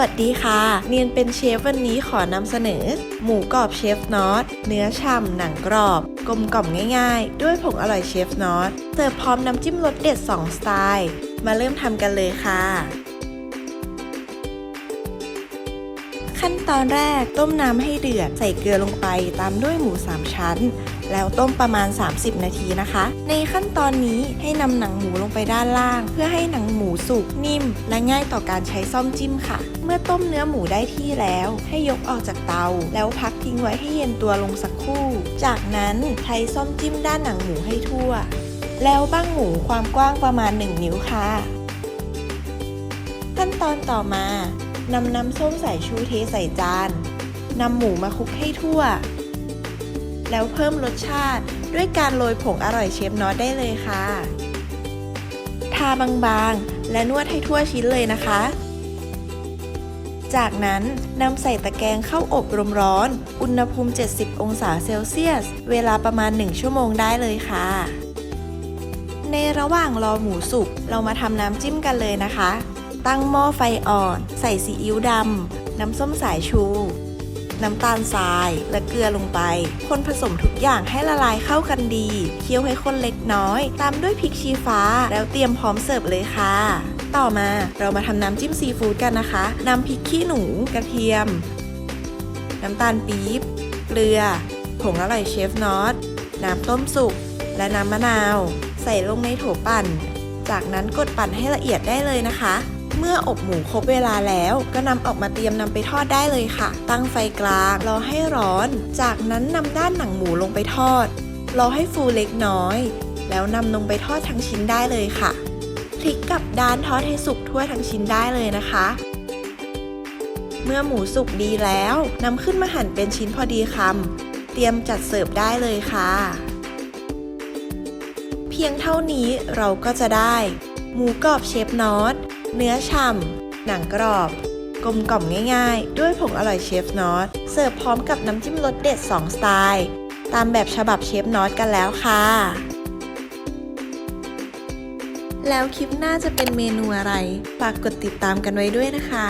วัสดีค่ะ เนียนเป็นเชฟวันนี้ขอนำเสนอ หมูกรอบเชฟนอต เนื้อฉ่ำหนังกรอบ กลมกล่อมง่ายๆ ด้วยผงอร่อยเชฟนอต เสิร์ฟพร้อมน้ำจิ้มรสเด็ด 2 สไตล์ มาเริ่มทำกันเลยค่ะ ขั้นตอนแรกต้มน้ำให้เดือดใส่เกลือลงไปตามด้วยหมู 3 ชั้น แล้วต้มประมาณ 30 นาทีนะคะ ในขั้นตอนนี้ให้นำหนังหมูลงไปด้านล่าง เพื่อให้หนังหมูสุกนิ่ม และง่ายต่อการใช้ซ่อมจิ้มค่ะ เมื่อต้มเนื้อหมูได้ที่แล้ว ให้ยกออกจากเตา แล้วพักทิ้งไว้ให้เย็นตัวลงสักครู่ จากนั้นใช้ซ่อมจิ้มด้านหนังหมูให้ทั่ว แล้วบ้างหมูความกว้างประมาณ 1 นิ้วค่ะ ขั้นตอนต่อมา นำน้ำส้มสายชูเทใส่จานนำหมูมาคลุกให้ทั่ว แล้วเพิ่มรสชาติด้วยการโรยผงอร่อยเชฟนอตได้เลยค่ะ ทาบางๆ และนวดให้ทั่วชิ้นเลยนะคะ จากนั้นนำใส่ตะแกรงเข้าอบรมร้อน อุณหภูมิ 70 องศาเซลเซียส เวลาประมาณ 1 ชั่วโมงได้เลยค่ะ ในระหว่างรอหมูสุก เรามาทำน้ำจิ้มกันเลยนะคะ ตั้งหม้อไฟอ่อน ใส่ซีอิ๊วดำ น้ำส้มสายชู น้ำตาลทราย และเกลือลงไป คนผสมทุกอย่างให้ละลายเข้ากันดี เคี่ยวให้คนเล็กน้อย ตามด้วยพริกชี้ฟ้า แล้วเตรียมพร้อมเสิร์ฟเลยค่ะ ต่อมาเรามาทำน้ำจิ้มซีฟู้ดกันนะคะนำพริกขี้หนู กระเทียม น้ำตาลปี๊บ เกลือ ผงอร่อยเชฟน็อต น้ำต้มสุก และน้ำมะนาว ใส่ลงในโถปั่น จากนั้นกดปั่นให้ละเอียดได้เลยนะคะ เมื่ออบหมูครบเวลาแล้วก็นำออกมาเตรียมนำไปทอดได้เลยค่ะ ตั้งไฟกลางรอให้ร้อน จากนั้นนำด้านหนังหมูลงไปทอด รอให้ฟูเล็กน้อย แล้วนำลงไปทอดทั้งชิ้นได้เลยค่ะพลิกกลับด้านทอดให้สุกทั่วทั้งชิ้นได้เลยนะคะ เมื่อหมูสุกดีแล้วนำขึ้นมาหั่นเป็นชิ้นพอดีคำเตรียมจัดเสิร์ฟได้เลยค่ะ เพียงเท่านี้เราก็จะได้ หมูกรอบเชฟนอต เนื้อฉ่ำหนังกรอบ กลมกล่อมง่ายๆ ด้วยผงอร่อยเชฟนอตเสิร์ฟพร้อมกับน้ำจิ้มรสเด็ด 2 สไตล์ ตามแบบฉบับเชฟนอตกันแล้วค่ะ แล้วคลิปหน้าจะเป็นเมนูอะไร ฝากกดติดตามกันไว้ด้วยนะคะ